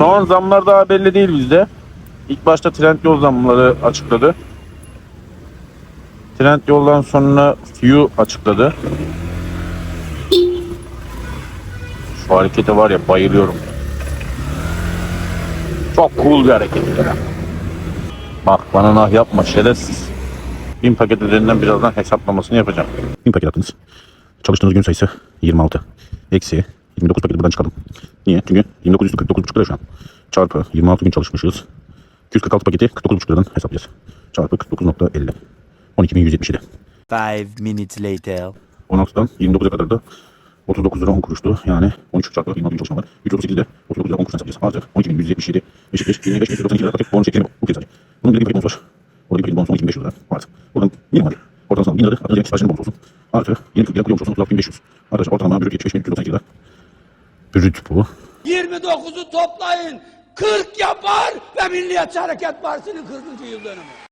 Son zamlar daha belli değil bizde. İlk başta Trendyol zamları açıkladı. Trendyol'dan sonra Fiu açıkladı. Şu harekete var ya bayılıyorum. Çok cool bir hareket. Bak bana nah yapma şerefsiz. Bin paket üzerinden birazdan hesaplamasını yapacağım. Bin paket attınız. Çalıştığınız gün sayısı 26. Eksi 29 paketi buradan çıkalım. Niye? Çünkü 2949,5 lira şu an. Çarpı 26 gün çalışmışız. 246 paketi 49,5 liradan hesaplayacağız. Çarpı 49.50. 12.177. Five minutes later. 16'dan 29'a kadar da 39 lira 10 kuruştu. Yani 13 çarpı 26 gün çalışma var. 338'de 39 lira 10 kuruştan hesaplayacağız. Artı 12.177 eşittir. 25.592 lira paket bonus çekelim. Bu kez sadece. Bunun bir paket bonus var. Orada bir paket bonus 12.500 lira. Artı. Buradan minimum hadi. Oradan sana 1000 lira. Atınca siparişinin bonus olsun. Artı. Yeni 40 lira kuruyormuş olsun. 36.500. Arkadaşlar ortalama brüt 75.392 lira. Brüt bu. 29'u toplayın 40 yapar ve Milliyetçi Hareket Partisi'nin 40. yıl dönümü.